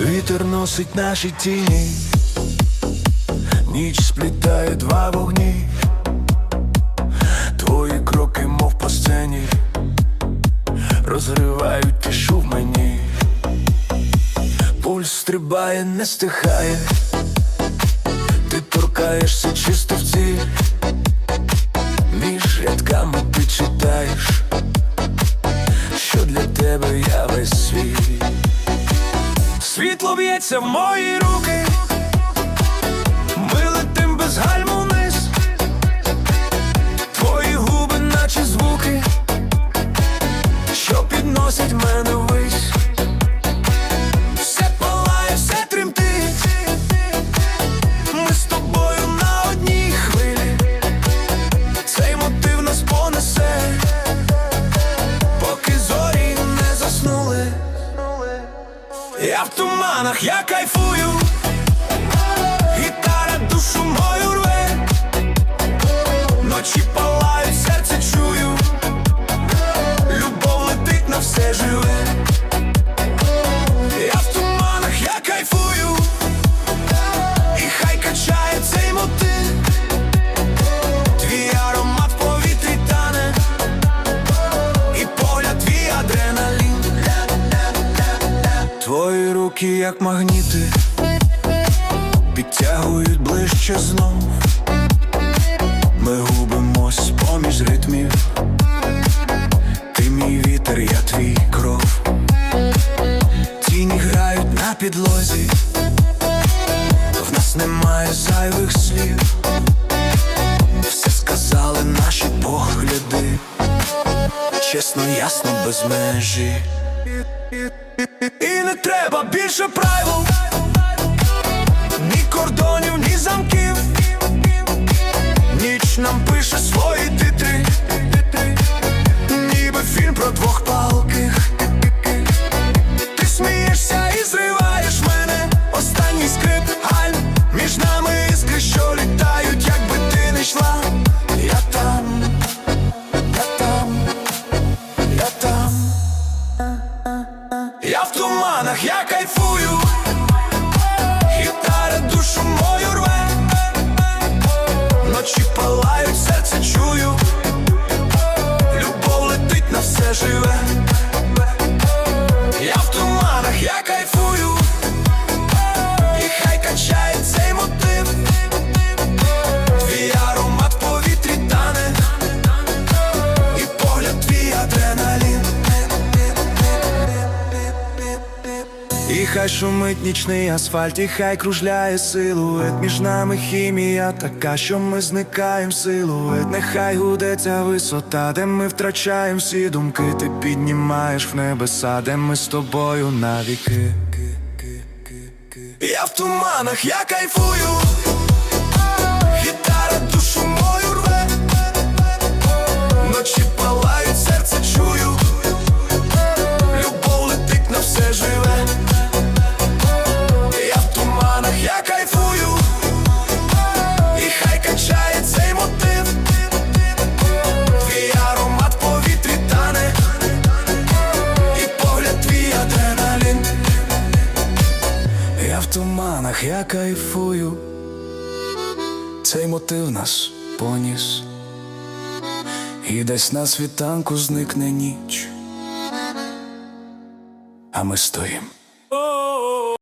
Вітер носить наші тіні, ніч сплітає два вогні, твої кроки, мов по сцені, розривають тишу в мені, пульс стрибає, не стихає, ти торкаєшся чисто в ціль, Світло б'ється в мої руки, ми летим без гальму туманах, я кайфую, гітара душу мою рве, ночі палають, як магніти, підтягують ближче знов. Ми губимось поміж ритмів. Ти мій вітер, я твій кров. Тіні грають на підлозі, в нас немає зайвих слів. Все сказали наші погляди, чесно, ясно, без межі. І не треба більше правил, ні кордонів, ні замків. Ніч нам пише туманах, я кайфую, хай шумить нічний асфальт, і хай кружляє силует. Між нами хімія така, що ми зникаєм силует. Нехай гудеться висота, де ми втрачаєм всі думки. Ти піднімаєш в небеса, де ми з тобою навіки Я в туманах, я кайфую. Гітара душу мою В туманах, я кайфую, цей мотив нас поніс, і десь на світанку зникне ніч, а ми стоїм.